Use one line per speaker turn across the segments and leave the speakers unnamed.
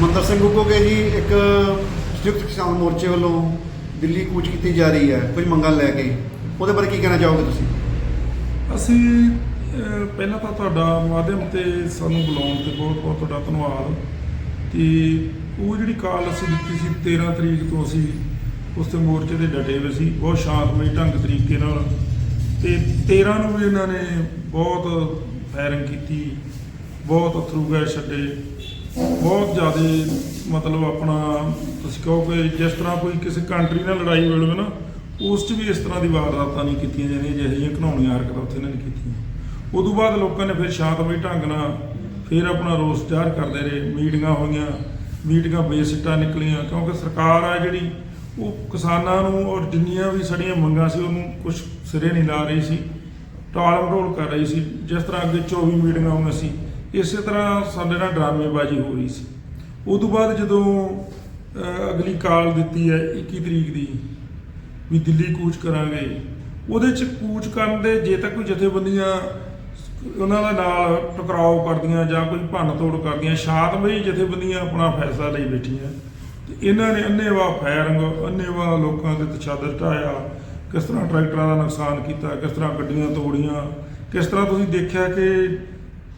ਮੰਦਰ ਸਿੰਘ ਗੁੱਗੋਗੇ ਜੀ ਇੱਕ ਸੰਯੁਕਤ ਕਿਸਾਨ ਮੋਰਚੇ ਵੱਲੋਂ ਦਿੱਲੀ ਕੂਚ ਕੀਤੀ ਜਾ ਰਹੀ ਹੈ, ਕੁਝ ਮੰਗਾਂ ਲੈ ਕੇ। ਉਹਦੇ ਬਾਰੇ ਕੀ ਕਹਿਣਾ ਚਾਹੋਗੇ ਤੁਸੀਂ?
ਅਸੀਂ ਪਹਿਲਾਂ ਤਾਂ ਤੁਹਾਡਾ ਮਾਧਿਅਮ ਤੇ ਸਾਨੂੰ ਬੁਲਾਉਣ ਤੇ ਬਹੁਤ ਬਹੁਤ ਤੁਹਾਡਾ ਧੰਨਵਾਦ ਤੇ ਉਹ ਜਿਹੜੀ ਕਾਲ ਅਸੀਂ ਦਿੱਤੀ ਸੀ 13 ਤਰੀਕ ਤੋਂ ਅਸੀਂ ਉਸ ਤੇ ਮੋਰਚੇ ਦੇ ਡਟੇ ਹੋਏ ਸੀ, ਬਹੁਤ ਸ਼ਾਂਤਮਈ ਢੰਗ ਤਰੀਕੇ ਨਾਲ। ਤੇ 13 ਨੂੰ ਵੀ ਇਹਨਾਂ ਨੇ ਬਹੁਤ ਫਾਇਰਿੰਗ ਕੀਤੀ, ਬਹੁਤ ਅਥਰੂ ਗਏ ਛੱਡੇ। ਬਹੁਤ ਜ਼ਿਆਦਾ ਮਤਲਬ ਆਪਣਾ ਤੁਸੀਂ ਕਹੋ ਕਿ ਜਿਸ ਤਰ੍ਹਾਂ ਕੋਈ ਕਿਸੇ ਕੰਟਰੀ ਨਾਲ ਲੜਾਈ ਵੇਲੇ ਨਾ, ਉਸ 'ਚ ਵੀ ਇਸ ਤਰ੍ਹਾਂ ਦੀ ਵਾਰਦਾਤਾਂ ਨਹੀਂ ਕੀਤੀਆਂ ਜਾਂਦੀਆਂ ਜਿਹੜੀਆਂ ਘਿਨਾਉਣੀਆਂ ਹਰਕਤਾਂ ਉੱਥੇ ਇਹਨਾਂ ਨੇ ਕੀਤੀਆਂ। ਉਦੋਂ ਬਾਅਦ ਲੋਕਾਂ ਨੇ ਫਿਰ ਸ਼ਾਂਤਮਈ ਢੰਗ ਨਾਲ ਫਿਰ ਆਪਣਾ ਰੋਸ ਜ਼ਾਹਰ ਕਰਦੇ ਰਹੇ, ਮੀਟਿੰਗਾਂ ਹੋਈਆਂ, ਮੀਟਿੰਗਾਂ ਬੇਸਿੱਟਾ ਨਿਕਲੀਆਂ, ਕਿਉਂਕਿ ਸਰਕਾਰ ਆ ਜਿਹੜੀ, ਉਹ ਕਿਸਾਨਾਂ ਨੂੰ ਔਰ ਜਿੰਨੀਆਂ ਵੀ ਸਾਡੀਆਂ ਮੰਗਾਂ ਸੀ, ਉਹਨੂੰ ਕੁਝ ਸਿਰੇ ਨਹੀਂ ਲਾ ਰਹੀ ਸੀ ਟਾਲ ਮਟੋਲ ਕਰ ਰਹੀ ਸੀ, ਜਿਸ ਤਰ੍ਹਾਂ ਅੱਗੇ 24 ਮੀਟਿੰਗਾਂ ਹੋਈਆਂ ਸੀ ਇਸੇ ਤਰ੍ਹਾਂ ਸਾਡੇ ਨਾਲ ਡਰਾਮੇਬਾਜ਼ੀ ਹੋ ਰਹੀ ਸੀ। ਉਸ ਤੋਂ ਬਾਅਦ ਜਦੋਂ ਅਗਲੀ ਕਾਲ ਦਿੱਤੀ ਹੈ 21 ਤਰੀਕ ਦੀ ਵੀ ਦਿੱਲੀ ਕੂਚ ਕਰਾਂਗੇ, ਉਹਦੇ ਚ ਕੂਚ ਕਰਨ ਦੇ ਜੇ ਤਾਂ ਕੋਈ ਜਥੇਬੰਦੀਆਂ ਉਹਨਾਂ ਦਾ ਨਾਲ ਟਕਰਾਓ ਕਰਦੀਆਂ ਜਾਂ ਕੋਈ ਭੰਨ ਤੋੜ ਕਰਦੀਆਂ, ਸ਼ਾਂਤਮਈ ਜਥੇਬੰਦੀਆਂ ਆਪਣਾ ਫੈਸਲਾ ਲਈ ਬੈਠੀਆਂ। ਤੇ ਇਹਨਾਂ ਨੇ ਅੰਨੇਵਾਹ ਫਾਇਰਿੰਗ ਅੰਨੇਵਾਹ ਲੋਕਾਂ ਤੇ ਤਸ਼ੱਦਦ ਢਾਇਆ, ਕਿਸ ਤਰ੍ਹਾਂ ਟਰੈਕਟਰਾਂ ਦਾ ਨੁਕਸਾਨ ਕੀਤਾ, ਕਿਸ ਤਰ੍ਹਾਂ ਗੱਡੀਆਂ ਤੋੜੀਆਂ, ਕਿਸ ਤਰ੍ਹਾਂ ਤੁਸੀਂ ਦੇਖਿਆ ਕਿ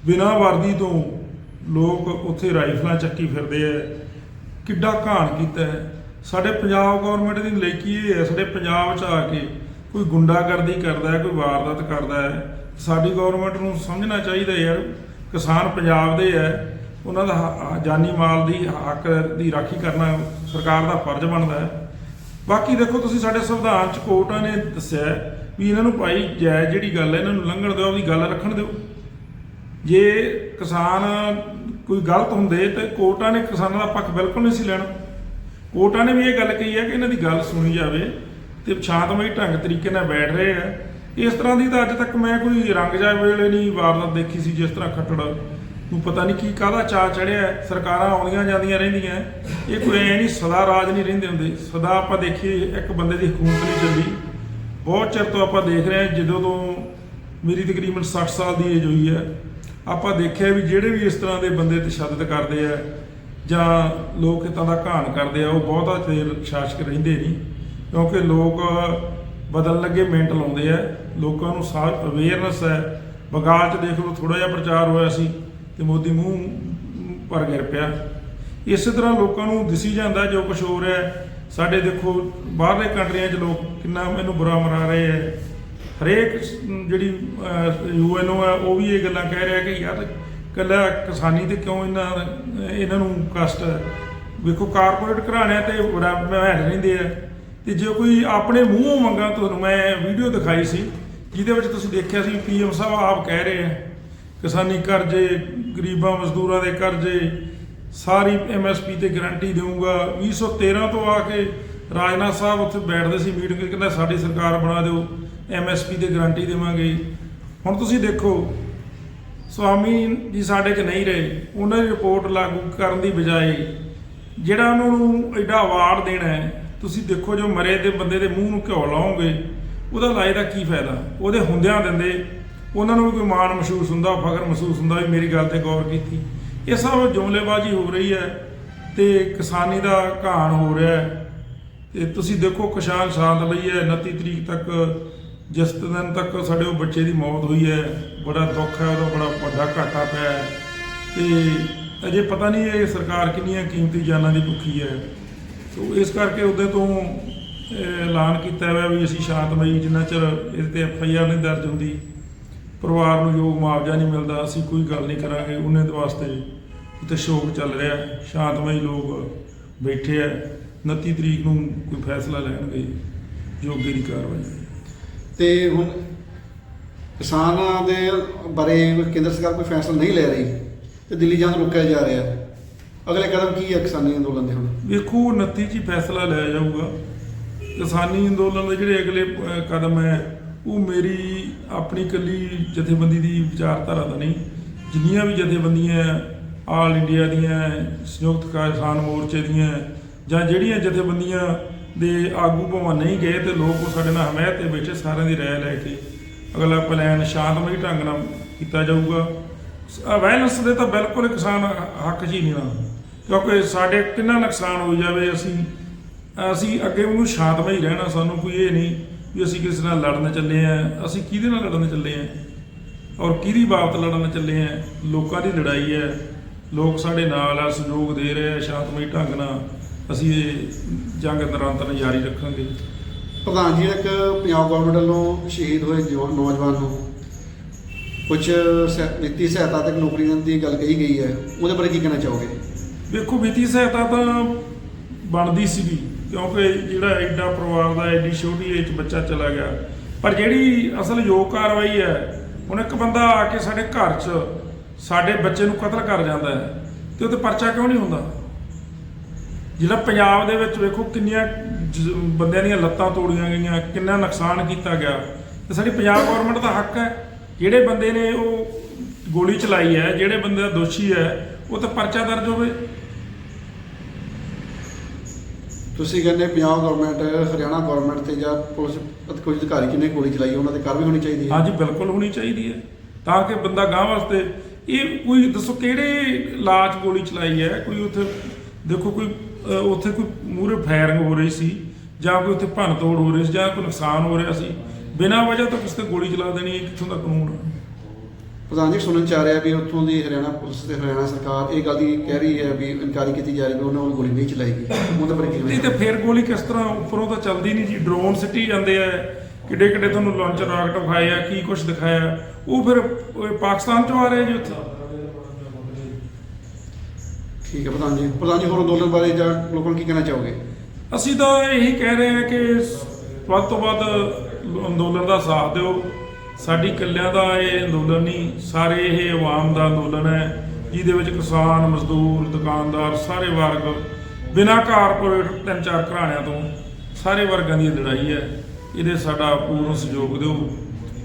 ਬਿਨਾਂ ਵਰਦੀ ਤੋਂ ਲੋਕ ਉੱਥੇ ਰਾਈਫਲਾਂ ਚੱਕੀ ਫਿਰਦੇ ਆ ਕਿੱਡਾ ਘਾਣ ਕੀਤਾ ਹੈ ਸਾਡੇ ਪੰਜਾਬ ਗਵਰਨਮੈਂਟ ਦੀ ਨਲਾਇਕੀ ਇਹ ਹੈ ਸਾਡੇ ਪੰਜਾਬ 'ਚ ਆ ਕੇ ਕੋਈ ਗੁੰਡਾਗਰਦੀ ਕਰਦਾ ਹੈ ਕੋਈ ਵਾਰਦਾਤ ਕਰਦਾ ਹੈ ਸਾਡੀ ਗਵਰਨਮੈਂਟ ਨੂੰ ਸਮਝਣਾ ਚਾਹੀਦਾ ਯਾਰ, ਕਿਸਾਨ ਪੰਜਾਬ ਦੇ ਹੈ ਉਹਨਾਂ ਦਾ ਹ- ਜਾਨੀ ਮਾਲ ਦੀ ਹੱਕ ਦੀ ਰਾਖੀ ਕਰਨਾ ਸਰਕਾਰ ਦਾ ਫਰਜ਼ ਬਣਦਾ ਹੈ ਬਾਕੀ ਦੇਖੋ ਤੁਸੀਂ ਸਾਡੇ ਸੰਵਿਧਾਨ 'ਚ ਕੋਰਟਾਂ ਨੇ ਦੱਸਿਆ ਵੀ ਇਹਨਾਂ ਨੂੰ ਭਾਈ ਜੈ ਜਿਹੜੀ ਗੱਲ ਹੈ ਇਹਨਾਂ ਨੂੰ ਲੰਘਣ ਦਿਓ ਉਹਦੀ ਗੱਲ ਰੱਖਣ ਦਿਓ। ਜੇ ਕਿਸਾਨ ਕੋਈ ਗਲਤ ਹੁੰਦੇ ਤੇ ਕੋਰਟਾਂ ਨੇ ਕਿਸਾਨਾਂ ਦਾ ਪੱਖ ਬਿਲਕੁਲ ਨਹੀਂ ਸੀ ਲੈਣਾ। ਕੋਰਟਾਂ ਨੇ ਵੀ ਇਹ ਗੱਲ ਕਹੀ ਹੈ ਕਿ ਇਹਨਾਂ ਦੀ ਗੱਲ ਸੁਣੀ ਜਾਵੇ ਤੇ ਸ਼ਾਂਤਮਈ ਢੰਗ ਤਰੀਕੇ ਨਾਲ ਬੈਠ ਰਹੇ ਆ। ਇਸ ਤਰ੍ਹਾਂ ਦੀ ਤਾਂ ਅੱਜ ਤੱਕ ਮੈਂ ਕੋਈ ਰੰਗ ਜਾ ਵੇਲੇ ਨਹੀਂ ਵਾਰਦਾਤ ਦੇਖੀ ਸੀ ਜਿਸ ਤਰ੍ਹਾਂ ਖੱਟੜ ਨੂੰ ਪਤਾ ਨਹੀਂ ਕੀ ਕਾਹਦਾ ਚਾ ਚੜਿਆ। ਸਰਕਾਰਾਂ ਆਉਂਦੀਆਂ ਜਾਂਦੀਆਂ ਰਹਿੰਦੀਆਂ। ਇਹ ਕੋਈ ਐ ਨਹੀਂ ਸਦਾ ਰਾਜ ਨਹੀਂ ਰਹਿੰਦੇ ਹੁੰਦੇ। ਸਦਾ ਆਪਾਂ ਦੇਖੀਏ ਇੱਕ ਬੰਦੇ ਦੀ ਹਕੂਮਤ ਨਹੀਂ ਚੱਲਦੀ। ਬਹੁਤ ਚਿਰ ਤੋਂ ਆਪਾਂ ਦੇਖ ਰਹੇ ਹਾਂ, ਜਦੋਂ ਤੋਂ ਮੇਰੀ ਤਕਰੀਬਨ 60 ਸਾਲ ਦੀ ਏਜ ਹੋਈ ਹੈ। ਆਪਾਂ ਦੇਖਿਆ ਵੀ ਜਿਹੜੇ ਵੀ ਇਸ ਤਰ੍ਹਾਂ ਦੇ ਬੰਦੇ ਤਸ਼ੱਦਦ ਕਰਦੇ ਆ ਜਾਂ ਲੋਕ ਇਤਾਂ ਦਾ ਘਾਣ ਕਰਦੇ ਆ, ਉਹ ਬਹੁਤਾ ਚਿਰ ਸ਼ਾਸਕ ਰਹਿੰਦੇ ਨਹੀਂ, ਕਿਉਂਕਿ ਲੋਕ ਬਦਲਣ ਲੱਗੇ ਮਿੰਟ ਲਾਉਂਦੇ ਆ, ਲੋਕਾਂ ਨੂੰ ਸਾਫ਼ ਅਵੇਅਰਨੈਸ ਹੈ। ਬੰਗਾਲ 'ਚ ਦੇਖ ਲਓ ਥੋੜਾ ਜਿਹਾ ਪ੍ਰਚਾਰ ਹੋਇਆ ਸੀ ਤੇ ਮੋਦੀ ਮੂੰਹ ਪਰ ਗਿਰ ਪਿਆ। ਇਸੇ ਤਰ੍ਹਾਂ ਲੋਕਾਂ ਨੂੰ ਦਿਸੀ ਜਾਂਦਾ ਜੋ ਕੁਝ ਹੋ ਰਿਹਾ ਹੈ। ਸਾਡੇ ਦੇਖੋ, ਬਾਹਰਲੇ ਕੰਟਰੀਆਂ 'ਚ ਲੋਕ ਕਿੰਨਾ ਮੈਨੂੰ ਬੁਰਾ ਮਨਾ ਰਹੇ ਹੈ। ਹਰੇਕ ਸ- ਜਿਹੜੀ ਯੂਐਨਓ ਹੈ, ਉਹ ਵੀ ਇਹ ਗੱਲਾਂ ਕਹਿ ਰਿਹਾ ਕਿ ਯਾਰ ਕੱਲਾ ਕਿਸਾਨੀ ਤੇ ਕਿਉਂ ਇਹਨਾਂ ਇਹਨਾਂ ਨੂੰ ਕਸ਼ਟ ਹੈ? ਵੇਖੋ ਕਾਰਪੋਰੇਟ ਘਰਾਣਿਆਂ ਤੇ ਬਰਾਬਰ ਰਹਿੰਦੇ ਆ ਤੇ ਜੇ ਕੋਈ ਆਪਣੇ ਮੂੰਹੋਂ ਮੰਗਾ ਤੁਹਾਨੂੰ, ਮੈਂ ਵੀਡੀਓ ਦਿਖਾਈ ਸੀ, ਜਿਹਦੇ ਵਿੱਚ ਤੁਸੀਂ ਦੇਖਿਆ ਸੀ ਪੀਐਮ ਸਾਹਿਬ ਆਪ ਕਹਿ ਰਹੇ ਆ ਕਿਸਾਨੀ ਕਰਜ਼ੇ, ਗਰੀਬਾਂ ਮਜ਼ਦੂਰਾਂ ਦੇ ਕਰਜ਼ੇ, ਸਾਰੀ ਐਮਐਸਪੀ ਤੇ ਗਾਰੰਟੀ ਦੇਵਾਂਗਾ 2013 ਤੋਂ ਆ ਕੇ ਰਾਜਨਾਥ ਸਾਹਿਬ ਉੱਥੇ ਬੈਠਦੇ ਸੀ ਮੀਟਿੰਗ ਕਹਿੰਦਾ ਸਾਡੀ ਸਰਕਾਰ ਬਣਾ ਦਿਓ। ਐਮਐਸਪੀ ਤੇ ਗਾਰੰਟੀ ਦੇਵਾਂਗੇ। ਹੁਣ ਤੁਸੀਂ ਦੇਖੋ, ਸਵਾਮੀ ਜੀ ਸਾਡੇ 'ਚ ਨਹੀਂ ਰਹੇ, ਉਹਨਾਂ ਦੀ ਰਿਪੋਰਟ ਲਾਗੂ ਕਰਨ ਦੀ ਬਜਾਏ ਜਿਹੜਾ ਉਹਨਾਂ ਨੂੰ ਐਡਾ ਅਵਾਰਡ ਦੇਣਾ ਹੈ, ਤੁਸੀਂ ਦੇਖੋ ਜੋ ਮਰੇ ਦੇ ਬੰਦੇ ਦੇ ਮੂੰਹ ਨੂੰ ਘਿਓ ਲਾਓਗੇ, ਉਹਦਾ ਲਾਏ ਦਾ ਕੀ ਫਾਇਦਾ? ਉਹਦੇ ਹੁੰਦਿਆਂ ਦਿੰਦੇ ਉਹਨਾਂ ਨੂੰ ਵੀ ਕੋਈ ਮਾਣ ਮਹਿਸੂਸ ਹੁੰਦਾ, ਫਖਰ ਮਹਿਸੂਸ ਹੁੰਦਾ ਵੀ ਮੇਰੀ ਗੱਲ ਤੇ ਗੌਰ ਕੀਤੀ। ਇਹ ਸਭ ਜੁਮਲੇਬਾਜ਼ੀ ਹੋ ਰਹੀ ਹੈ ਤੇ ਕਿਸਾਨੀ ਦਾ ਘਾਣ ਹੋ ਰਿਹਾ ਹੈ। ਤੇ ਤੁਸੀਂ ਦੇਖੋ ਕਿਸਾਨ ਸ਼ਾਂਤ ਲਈ ਹੈ 29 ਤਰੀਕ ਤੱਕ ਜਿਸ ਦਿਨ ਤੱਕ ਸਾਡੇ ਉਹ ਬੱਚੇ ਦੀ ਮੌਤ ਹੋਈ ਹੈ, ਬੜਾ ਦੁੱਖ ਹੈ, ਉਹਦਾ ਬੜਾ ਵੱਡਾ ਘਾਟਾ ਪਿਆ ਹੈ। ਤੇ ਅਜੇ ਪਤਾ ਨਹੀਂ ਇਹ ਸਰਕਾਰ ਕਿੰਨੀਆਂ ਕੀਮਤੀ ਜਾਨਾਂ ਦੀ ਭੁੱਖੀ ਹੈ। ਸੋ ਇਸ ਕਰਕੇ ਉਹਦੇ ਤੋਂ ਐਲਾਨ ਕੀਤਾ ਹੋਇਆ ਵੀ ਅਸੀਂ ਸ਼ਾਂਤਮਈ ਜਿੰਨਾ ਚਿਰ ਇਹਦੇ ਤੇ ਐਫ ਆਈ ਆਰ ਨਹੀਂ ਦਰਜ ਹੁੰਦੀ, ਪਰਿਵਾਰ ਨੂੰ ਜੋ ਮੁਆਵਜ਼ਾ ਨਹੀਂ ਮਿਲਦਾ, ਅਸੀਂ ਕੋਈ ਗੱਲ ਨਹੀਂ ਕਰਾਂਗੇ, ਉਹਨੇ ਦੇ ਵਾਸਤੇ ਉੱਤੇ ਸ਼ੋਕ ਚੱਲ ਰਿਹਾ ਸ਼ਾਂਤਮਈ ਲੋਕ ਬੈਠੇ ਆ 29 ਤਰੀਕ ਨੂੰ ਕੋਈ ਫੈਸਲਾ ਲੈਣਗੇ ਜੋ ਦੀ ਕਾਰਵਾਈ।
ਤੇ ਹੁਣ ਕਿਸਾਨਾਂ ਦੇ ਬਾਰੇ ਕੇਂਦਰ ਸਰਕਾਰ ਕੋਈ ਫੈਸਲਾ ਨਹੀਂ ਲੈ ਰਹੀ ਤੇ ਦਿੱਲੀ ਜਾਣ ਰੋਕਿਆ ਜਾ ਰਿਹਾ। ਅਗਲੇ ਕਦਮ ਕੀ ਹੈ ਕਿਸਾਨੀ ਅੰਦੋਲਨ ਦੇ ਹੁਣ?
ਵੇਖੋ 29 ਚ ਹੀ ਫੈਸਲਾ ਲਿਆ ਜਾਊਗਾ। ਕਿਸਾਨੀ ਅੰਦੋਲਨ ਦੇ ਜਿਹੜੇ ਅਗਲੇ ਕਦਮ ਹੈ, ਉਹ ਮੇਰੀ ਆਪਣੀ ਕੱਲੀ ਜਥੇਬੰਦੀ ਦੀ ਵਿਚਾਰਧਾਰਾ ਦਾ ਨਹੀਂ। ਜਿੰਨੀਆਂ ਵੀ ਜਥੇਬੰਦੀਆਂ ਆਲ ਇੰਡੀਆ ਦੀਆਂ, ਸੰਯੁਕਤ ਕਿਸਾਨ ਮੋਰਚੇ ਦੀਆਂ, ਜਾਂ ਜਿਹੜੀਆਂ ਜਥੇਬੰਦੀਆਂ ਦੇ ਆਗੂ ਭਾਵੇਂ ਨਹੀਂ ਗਏ ਤੇ ਲੋਕ ਉਹ ਸਾਡੇ ਨਾਲ ਹਮਾਇਤ ਤੇ ਬੈਠੇ, ਸਾਰਿਆਂ ਦੀ ਰਾਏ ਲੈ ਕੇ ਅਗਲਾ ਪਲਾਨ ਸ਼ਾਂਤਮਈ ਢੰਗ ਨਾਲ ਕੀਤਾ ਜਾਊਗਾ। ਵਾਇਲੈਂਸ ਦੇ ਤਾਂ ਬਿਲਕੁਲ ਕਿਸਾਨ ਹੱਕ 'ਚ ਹੀ ਨਹੀਂ ਨਾ ਕਿਉਂਕਿ ਸਾਡੇ ਕਿੰਨਾ ਨੁਕਸਾਨ ਹੋ ਜਾਵੇ ਅਸੀਂ ਅਸੀਂ ਅੱਗੇ ਉਹਨੂੰ ਸ਼ਾਂਤਮਈ ਰਹਿਣਾ ਸਾਨੂੰ ਕੋਈ ਇਹ ਨਹੀਂ ਵੀ ਅਸੀਂ ਕਿਸੇ ਨਾਲ ਲੜਨ ਚੱਲੇ ਆ ਅਸੀਂ ਕਿਹਦੇ ਨਾਲ ਲੜਨ ਚੱਲੇ ਆ ਔਰ ਕਿਹਦੀ ਬਾਬਤ ਲੜਨ ਚੱਲੇ ਆ ਲੋਕਾਂ ਦੀ ਲੜਾਈ ਹੈ। ਲੋਕ ਸਾਡੇ ਨਾਲ ਆ, ਸਹਿਯੋਗ ਦੇ ਰਹੇ ਆ ਸ਼ਾਂਤਮਈ ਢੰਗ ਨਾਲ। ਅਸੀਂ ਇਹ ਜੰਗ ਨਿਰੰਤਰ ਜਾਰੀ ਰੱਖਾਂਗੇ।
ਪ੍ਰਧਾਨ ਜੀ ਇੱਕ ਪੰਜਾਬ ਗਵਰਨਮੈਂਟ ਵੱਲੋਂ ਸ਼ਹੀਦ ਹੋਏ ਜਵਾਨ ਨੌਜਵਾਨ ਨੂੰ ਕੁਝ ਵਿੱਤੀ ਸਹਾਇਤਾ ਤੱਕ ਨੌਕਰੀਆਂ ਦੀ ਗੱਲ ਕਹੀ ਗਈ ਹੈ ਉਹਦੇ ਬਾਰੇ ਕੀ ਕਹਿਣਾ ਚਾਹੋਗੇ?
ਵੇਖੋ ਵਿੱਤੀ ਸਹਾਇਤਾ ਤਾਂ ਬਣਦੀ ਸੀਗੀ ਕਿਉਂਕਿ ਜਿਹੜਾ ਐਡਾ ਪਰਿਵਾਰ ਦਾ ਐਡੀ ਛੋਟੀ ਏਜ ਬੱਚਾ ਚਲਾ ਗਿਆ। ਪਰ ਜਿਹੜੀ ਅਸਲ ਯੋਗ ਕਾਰਵਾਈ ਹੈ ਹੁਣ ਇੱਕ ਬੰਦਾ ਆ ਕੇ ਸਾਡੇ ਘਰ 'ਚ ਸਾਡੇ ਬੱਚੇ ਨੂੰ ਕਤਲ ਕਰ ਜਾਂਦਾ ਹੈ ਤੇ ਉਹਤੇ ਪਰਚਾ ਕਿਉਂ ਨਹੀਂ ਹੁੰਦਾ? ਜਿਹੜਾ ਪੰਜਾਬ ਦੇ ਵਿੱਚ ਵੇਖੋ ਕਿੰਨੀਆਂ ਜ- ਬੰਦਿਆਂ ਦੀਆਂ ਲੱਤਾਂ ਤੋੜੀਆਂ ਗਈਆਂ ਕਿੰਨਾ ਨੁਕਸਾਨ ਕੀਤਾ ਗਿਆ। ਤੇ ਸਾਡੀ ਪੰਜਾਬ ਗਵਰਨਮੈਂਟ ਦਾ ਹੱਕ ਹੈ ਜਿਹੜੇ ਬੰਦੇ ਨੇ ਉਹ ਗੋਲੀ ਚਲਾਈ ਹੈ ਜਿਹੜੇ ਬੰਦੇ ਦਾ ਦੋਸ਼ੀ ਹੈ ਉਹ ਤਾਂ ਪਰਚਾ ਦਰਜ ਹੋਵੇ।
ਤੁਸੀਂ ਕਹਿੰਦੇ ਪੰਜਾਬ ਗਵਰਨਮੈਂਟ ਹਰਿਆਣਾ ਗਵਰਨਮੈਂਟ ਤੇ ਜਾਂ ਪੁਲਿਸ ਅਧ- ਕੁਝ ਅਧਿਕਾਰੀ ਜਿਹਨੇ ਗੋਲੀ ਚਲਾਈ ਹੈ, ਉਹਨਾਂ ਤੇ ਕਾਰਵਾਈ ਹੋਣੀ ਚਾਹੀਦੀ ਹੈ?
ਹਾਂਜੀ ਬਿਲਕੁਲ ਹੋਣੀ ਚਾਹੀਦੀ ਹੈ। ਤਾਂ ਕਿ ਬੰਦਾ ਗਾਂ ਵਾਸਤੇ ਇਹ ਕੋਈ ਦੱਸੋ ਕਿਹੜੇ ਲਾਜ ਗੋਲੀ ਚਲਾਈ ਹੈ? ਕੋਈ ਉੱਥੇ ਦੇਖੋ ਕੋਈ ਉੱਥੇ ਕੋਈ ਮੂਰੇ ਫਾਇਰਿੰਗ ਹੋ ਰਹੀ ਸੀ ਜਾਂ ਕੋਈ ਉੱਥੇ ਭੰਨ ਤੋੜ ਹੋ ਰਹੀ ਸੀ ਜਾਂ ਕੋਈ ਨੁਕਸਾਨ ਹੋ ਰਿਹਾ ਸੀ ਬਿਨਾਂ ਵਜ੍ਹਾ ਤੋਂ ਕਿਸੇ ਤੇ ਗੋਲੀ ਚਲਾ ਦੇਣੀ ਇਹ ਕਿੱਥੋਂ ਦਾ ਕਾਨੂੰਨ ਹੈ
ਪ੍ਰਧਾਨ ਜੀ ਸੁਣਨ ਚ ਆ ਰਿਹਾ ਵੀ ਉੱਥੋਂ ਦੀ ਹਰਿਆਣਾ ਪੁਲਿਸ ਤੇ ਹਰਿਆਣਾ ਸਰਕਾਰ ਇਹ ਗੱਲ ਦੀ ਕਹਿ ਰਹੀ ਹੈ ਵੀ ਇਨਕਾਰੀ ਕੀਤੀ ਜਾ ਰਹੀ ਹੈ ਵੀ ਉਹਨਾਂ ਵੱਲ ਗੋਲੀ ਨਹੀਂ ਚਲਾਈ ਗਈ ਉਹਦੇ ਬਾਰੇ ਕੀ
ਨਹੀਂ
ਕਹਿਣਾ
ਤੇ ਫਿਰ ਗੋਲੀ ਕਿਸ ਤਰ੍ਹਾਂ ਉੱਪਰੋਂ ਤਾਂ ਚੱਲਦੀ ਨਹੀਂ ਜੀ? ਡਰੋਨ ਸਿੱਟੀ ਜਾਂਦੇ ਆ। ਕਿੱਡੇ ਕਿੱਡੇ ਤੁਹਾਨੂੰ ਲਾਂਚਰ ਰਾਕਟ ਵਿਖਾਏ ਆ ਕੀ ਕੁਝ ਦਿਖਾਇਆ? ਉਹ ਫਿਰ ਪਾਕਿਸਤਾਨ ਚੋਂ ਆ ਰਹੇ ਜੀ ਉੱਥੇ?
ਠੀਕ ਹੈ, ਪ੍ਰਧਾਨ ਜੀ। ਪ੍ਰਧਾਨ ਜੀ, ਹੋਰ ਅੰਦੋਲਨ ਬਾਰੇ ਜਾਂ ਲੋਕਾਂ ਨੂੰ ਕੀ ਕਹਿਣਾ ਚਾਹੋਗੇ?
ਅਸੀਂ ਤਾਂ ਇਹੀ ਕਹਿ ਰਹੇ ਹਾਂ ਕਿ ਵੱਧ ਤੋਂ ਵੱਧ ਅੰਦੋਲਨ ਦਾ ਸਾਥ ਦਿਓ। ਸਾਡੀ ਇਕੱਲਿਆਂ ਦਾ ਇਹ ਅੰਦੋਲਨ ਨਹੀਂ, ਸਾਰੇ ਇਹ ਆਵਾਮ ਦਾ ਅੰਦੋਲਨ ਹੈ, ਜਿਹਦੇ ਵਿੱਚ ਕਿਸਾਨ, ਮਜ਼ਦੂਰ, ਦੁਕਾਨਦਾਰ ਸਾਰੇ ਵਰਗ, ਬਿਨਾਂ ਕਾਰਪੋਰੇਟ ਤਿੰਨ ਚਾਰ ਘਰਾਣਿਆਂ ਤੋਂ, ਸਾਰੇ ਵਰਗਾਂ ਦੀ ਲੜਾਈ ਹੈ। ਇਹਦੇ ਸਾਡਾ ਪੂਰਨ ਸਹਿਯੋਗ ਦਿਓ,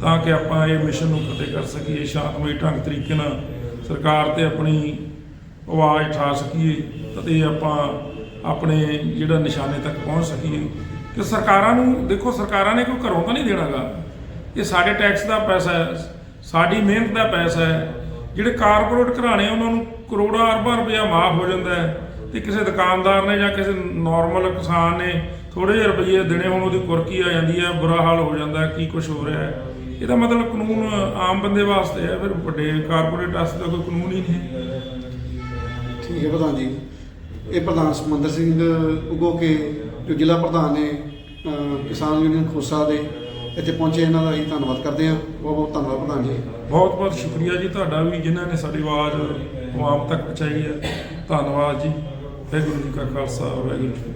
ਤਾਂ ਕਿ ਆਪਾਂ ਇਹ ਮਿਸ਼ਨ ਨੂੰ ਫਤਿਹ ਕਰ ਸਕੀਏ, ਸ਼ਾਂਤਮਈ ਢੰਗ ਤਰੀਕੇ ਨਾਲ ਸਰਕਾਰ ਤੇ ਆਪਣੀ ਆਵਾਜ਼ ਉਠਾ ਸਕੀਏ ਅਤੇ ਆਪਾਂ ਆਪਣੇ ਜਿਹੜਾ ਨਿਸ਼ਾਨੇ ਤੱਕ ਪਹੁੰਚ ਸਕੀਏ। ਕਿ ਸਰਕਾਰਾਂ ਨੂੰ, ਦੇਖੋ ਸਰਕਾਰਾਂ ਨੇ ਕੋਈ ਘਰੋਂ ਤਾਂ ਨਹੀਂ ਦੇਣਾਗਾ। ਇਹ ਸਾਡੇ ਟੈਕਸ ਦਾ ਪੈਸਾ ਹੈ, ਸਾਡੀ ਮਿਹਨਤ ਦਾ ਪੈਸਾ ਹੈ। ਜਿਹੜੇ ਕਾਰਪੋਰੇਟ ਘਰਾਣੇ, ਉਹਨਾਂ ਨੂੰ ਕਰੋੜਾਂ ਅਰਬਾਂ ਰੁਪਇਆ ਮਾਫ ਹੋ ਜਾਂਦਾ ਹੈ। ਤੇ ਕਿਸੇ ਦੁਕਾਨਦਾਰ ਨੇ ਜਾਂ ਕਿਸੇ ਨਾਰਮਲ ਕਿਸਾਨ ਨੇ ਥੋੜੇ ਜਿਹੇ ਰੁਪਏ ਦੇਣੇ ਹੁਣ, ਉਹਦੀ ਕੁਰਕੀ ਆ ਜਾਂਦੀ ਹੈ, ਬੁਰਾ ਹਾਲ ਹੋ ਜਾਂਦਾ ਕੀ ਕੁਝ ਹੋ ਰਿਹਾ ਹੈ। ਇਹਦਾ ਮਤਲਬ ਕਾਨੂੰਨ ਆਮ ਬੰਦੇ ਵਾਸਤੇ ਹੈ, ਫਿਰ ਵੱਡੇ ਕਾਰਪੋਰੇਟ ਵਾਸਤੇ ਤਾਂ ਕੋਈ ਕਾਨੂੰਨ ਹੀ ਨਹੀਂ ਹੈ
ਪ੍ਰਧਾਨ ਜੀ। ਇਹ ਪ੍ਰਧਾਨ ਸਮੰਦਰ ਸਿੰਘ ਉਗੋ ਕੇ ਜੋ ਜ਼ਿਲ੍ਹਾ ਪ੍ਰਧਾਨ ਨੇ ਕਿਸਾਨ ਯੂਨੀਅਨ ਖੋਸਾ ਦੇ ਇੱਥੇ ਪਹੁੰਚੇ, ਇਹਨਾਂ ਦਾ ਅਸੀਂ ਧੰਨਵਾਦ ਕਰਦੇ ਹਾਂ। ਬਹੁਤ ਬਹੁਤ ਧੰਨਵਾਦ ਪ੍ਰਧਾਨ ਜੀ।
ਬਹੁਤ ਬਹੁਤ ਸ਼ੁਕਰੀਆ ਜੀ ਤੁਹਾਡਾ ਵੀ, ਜਿਨ੍ਹਾਂ ਨੇ ਸਾਡੀ ਆਵਾਜ਼ ਆਵਾਮ ਤੱਕ ਪਹੁੰਚਾਈ ਹੈ। ਧੰਨਵਾਦ ਜੀ। ਵਾਹਿਗੁਰੂ ਜੀ ਕਾ ਖਾਲਸਾ, ਵਾਹਿਗੁਰੂ ਜੀ ਕੀ